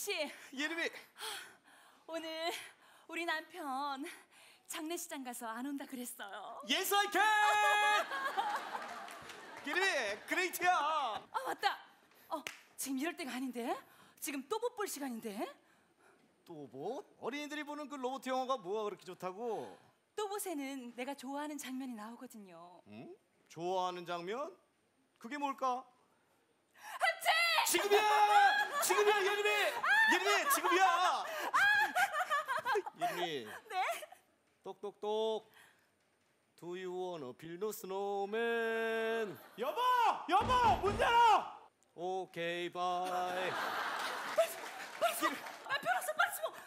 씨, 예림이 오늘 우리 남편 장례식장 가서 안 온다 그랬어요. Yes I can 예림이 그레이트야 아 맞다. 어 지금 이럴 때가 아닌데. 지금 또못볼 시간인데. 또 뭐? 어린이들이 보는 그 로봇 영화가 뭐가 그렇게 좋다고 또 보세는 내가 좋아하는 장면이 나오거든요. 응? 좋아하는 장면? 그게 뭘까? 합체! 지금이야! 예림이 지금이야! 예림이 네? 똑똑똑 Do you wanna build a snowman? 여보! 여보! 문 열어! 오케이 바이 빨리 숨어.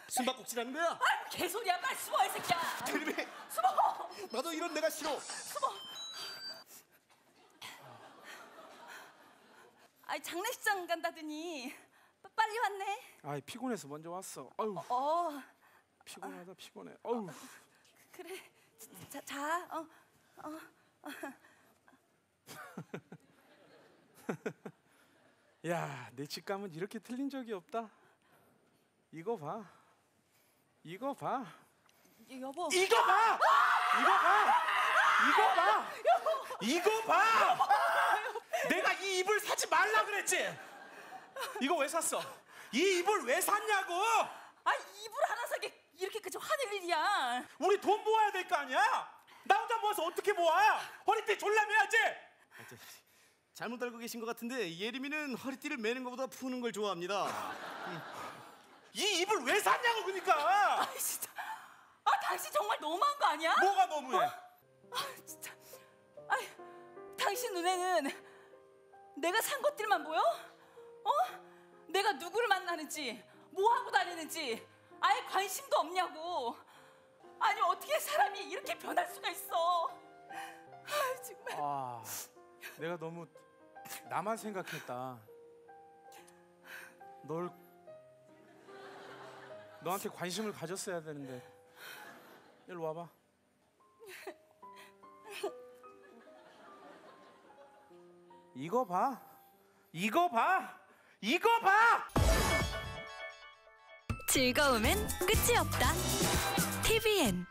숨바꼭질하는 거야? 아이고 개소리야 빨리 숨어 이 새끼야. 예림이 숨어. 나도 이런 내가 싫어 숨어. 아이 장례식장 간다더니 빠- 빨리 왔네. 아이 피곤해서 먼저 왔어. 아유 어 피곤하다 피곤해. 어우 그래 자, 자 어. 야 내 직감은 이렇게 틀린 적이 없다. 이거 봐. 이거 봐. 여보 이거 봐. 이거 봐. 이거 봐. 이거 봐. 내가 이 이불 사지 말라 그랬지. 이거 왜 샀어? 이 이불 왜 샀냐고? 아 이불 하나 사게 이렇게까지 화낼 일이야 우리 돈 모아야 될 거 아니야? 나 혼자 모아서 어떻게 모아? 허리띠 졸라매야지. 아, 저, 잘못 알고 계신 것 같은데 예림이는 허리띠를 매는 것보다 푸는 걸 좋아합니다 이 이불 왜 샀냐고 그러니까. 아 진짜 아 당신 정말 너무한 거 아니야? 뭐가 너무해? 아 진짜 아 당신 눈에는 내가 산 것들만 보여? 어? 내가 누구를 만나는지 뭐 하고 다니는지 아예 관심도 없냐고 아니 어떻게 사람이 이렇게 변할 수가 있어 아 정말 아, 내가 너무 나만 생각했다. 널 너한테 관심을 가졌어야 되는데. 일로 와봐. 이거 봐. 이거 봐. 이거 봐. 즐거움엔 끝이 없다. TVN